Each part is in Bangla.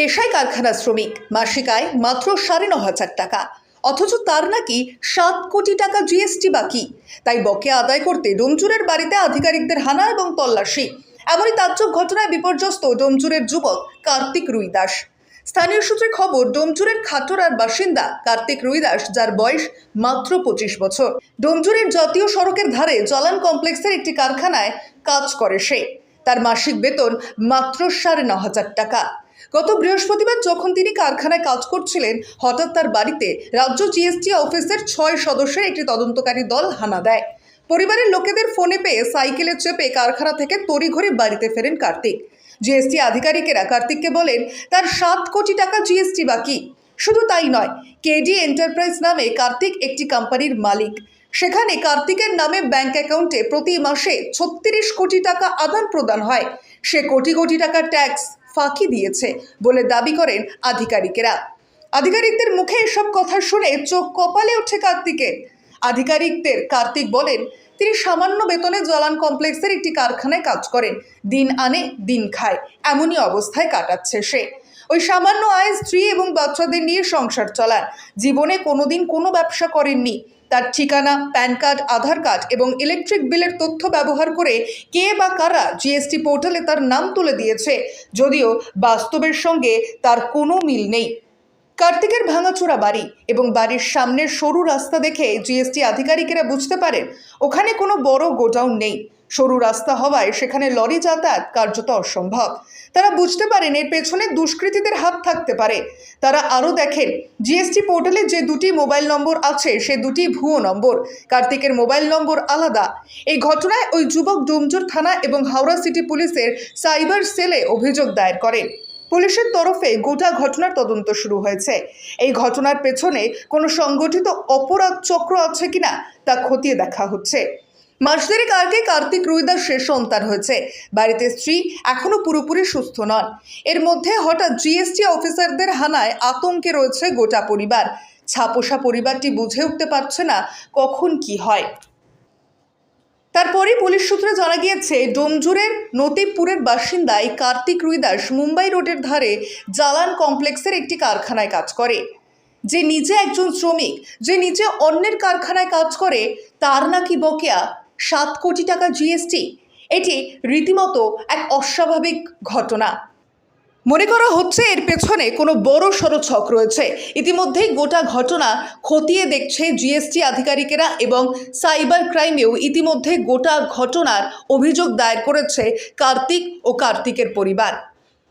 পেশায় কারখানা শ্রমিক। মাসিক আয় মাত্র সাড়ে ন হাজার টাকা। অথচ তার নাকি সাত কোটি টাকা জিএসটি বাকি। তাই বকেয়া আদায় করতে ডোমচুরের বাড়িতে আধিকারিকদের হানা এবং তল্লাশি। এমনই তাজ্জব ঘটনায় বিপর্যস্ত ডোমচুরের যুবক কার্তিক রুইদাস। স্থানীয় সূত্রে খবর ডোমচুরের খাটোরার বাসিন্দা কার্তিক রুইদাস, যার বয়স মাত্র পঁচিশ বছর। ডোমচুরের জাতীয় সড়কের ধারে জলান কমপ্লেক্সের একটি কারখানায় কাজ করে সে। তার মাসিক বেতন মাত্র সাড়ে ন হাজার টাকা। গত বৃহস্পতিবার যখন তিনি কারখানায় কাজ করছিলেন, হঠাৎ তার বাড়িতে রাজ্য জিএসটি অফিসের ছয় সদস্যের একটি তদন্তকারী দল হানা দেয়। পরিবারের লোকেদের ফোনে পেয়ে সাইকেলে চেপে কারখানা থেকে তড়িঘড়ি বাড়িতে ফেরেন কার্তিক। জিএসটি আধিকারিকেরা কার্তিককে বলেন, তার সাত কোটি টাকা জিএসটি বাকি। শুধু তাই নয় কেডি এন্টারপ্রাইজ নামে কার্তিক একটি কোম্পানির মালিক। সেখানে কার্তিকের নামে ব্যাংক অ্যাকাউন্টে প্রতি মাসে ছত্রিশ কোটি টাকা আদান প্রদান হয়। সে কোটি কোটি টাকা ট্যাক্স ফাঁকি দিয়েছে বলে দাবি করেন আধিকারিকেরা। আধিকারিকদের মুখে এসব কথা শুনে চোখ কপালে ওঠে কার্তিকের আধিকারিকদের কার্তিক বলেন, তিনি সামান্য বেতনে জলান কমপ্লেক্সের একটি কারখানায় কাজ করেন, দিন আনে, দিন খায়, এমনই অবস্থায় কাটাচ্ছে সে। ওই সামান্য আয় স্ত্রী এবং বাচ্চাদের নিয়ে সংসার চালান। জীবনে কোনোদিন কোনো ব্যবসা করেননি। তার ঠিকানা, প্যান কার্ড, আধার কার্ড এবং ইলেকট্রিক বিলের তথ্য ব্যবহার করে কে বা কারা জিএসটি পোর্টালে তার নাম তুলে দিয়েছে, যদিও বাস্তবের সঙ্গে তার কোনো মিল নেই। কার্তিকের ভাঙাচোরা বাড়ি এবং বাড়ির সামনের সরু রাস্তা দেখে জিএসটি আধিকারিকেরা বুঝতে পারেন, ওখানে কোনো বড় গোডাউন নেই। সরু রাস্তা হওয়ায় সেখানে লরি যাতায়াত কার্যত অসম্ভব। তারা বুঝতে পারেন এর পেছনে দুষ্কৃতীদের হাত থাকতে পারে। তারা আরও দেখেন, জিএসটি পোর্টালে যে দুটি মোবাইল নম্বর আছে, সে দুটি ভুয়ো নম্বর। কার্তিকের মোবাইল নম্বর আলাদা। এই ঘটনায় ওই যুবক ডুমজুর থানা এবং হাওড়া সিটি পুলিশের সাইবার সেলে অভিযোগ দায়ের করেন। পুলিশের তরফে গোটা ঘটনার তদন্ত শুরু হয়েছে। এই ঘটনার পেছনে কোনো সংগঠিত অপরাধ চক্র আছে কিনা তা খতিয়ে দেখা হচ্ছে। মাস দেড়েক আগে কার্তিক রুইদাস শেষ সন্তান হয়েছে। বাড়িতে স্ত্রী এখনও পুরোপুরি সুস্থ নন। এর মধ্যে হঠাৎ জিএসটি অফিসারদের হানায় আতঙ্কে রয়েছে গোটা পরিবার। ছাপোষা পরিবারটি বুঝে উঠতে পারছে না কখন কি হয়। তারপরে পুলিশ সূত্রে জানা গিয়েছে, ডোমজুরের নতিবপুরের বাসিন্দা এই কার্তিক রুইদাস মুম্বাই রোডের ধারে জালান কমপ্লেক্সের একটি কারখানায় কাজ করে। যে নিজে একজন শ্রমিক, যে নিজে অন্যের কারখানায় কাজ করে, তার নাকি বকেয়া সাত কোটি টাকা জিএসটি এটি রীতিমতো এক অস্বাভাবিক ঘটনা। মনে করা হচ্ছে এর পেছনে কোনো বড় সড়ো ছক রয়েছে। ইতিমধ্যেই গোটা ঘটনা খতিয়ে দেখছে জিএসটি আধিকারিকেরা এবং সাইবার ক্রাইমেও ইতিমধ্যে গোটা ঘটনার অভিযোগ দায়ের করেছে কার্তিক ও কার্তিকের পরিবার।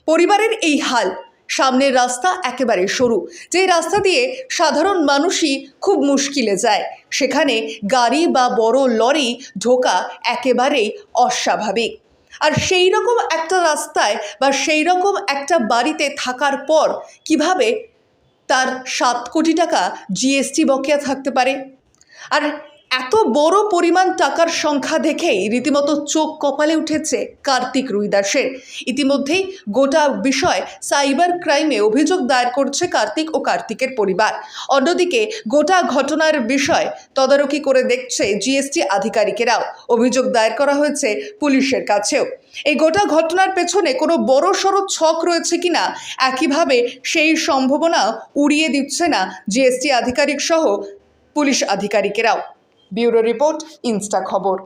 পরিবারের এই হাল সামনের রাস্তা একেবারে সরু, যে রাস্তা দিয়ে সাধারণ মানুষই খুব মুশকিলে যায়। সেখানে গাড়ি বা বড় লরি ঢোকা একেবারেই অস্বাভাবিক। আর সেই রকম একটা রাস্তায় বা সেই রকম একটা বাড়িতে থাকার পর কীভাবে তার সাত কোটি টাকা জিএসটি বকেয়া থাকতে পারে? আর এত বড় পরিমাণ টাকার সংখ্যা দেখেই রীতিমতো চোখ কপালে উঠেছে কার্তিক রুইদাসের। ইতিমধ্যেই গোটা বিষয় সাইবার ক্রাইমে অভিযোগ দায়ের করছে কার্তিক ও কার্তিকের পরিবার। অন্যদিকে গোটা ঘটনার বিষয় তদারকি করে দেখছে জিএসটি আধিকারিকেরাও। অভিযোগ দায়ের করা হয়েছে পুলিশের কাছেও। এই গোটা ঘটনার পেছনে কোনো বড় সড়ো ছক রয়েছে কিনা, একইভাবে সেই সম্ভাবনা উড়িয়ে দিচ্ছে না জিএসটি আধিকারিক সহ police আধিকারিকেরাও। Bureau report Insta Khabar.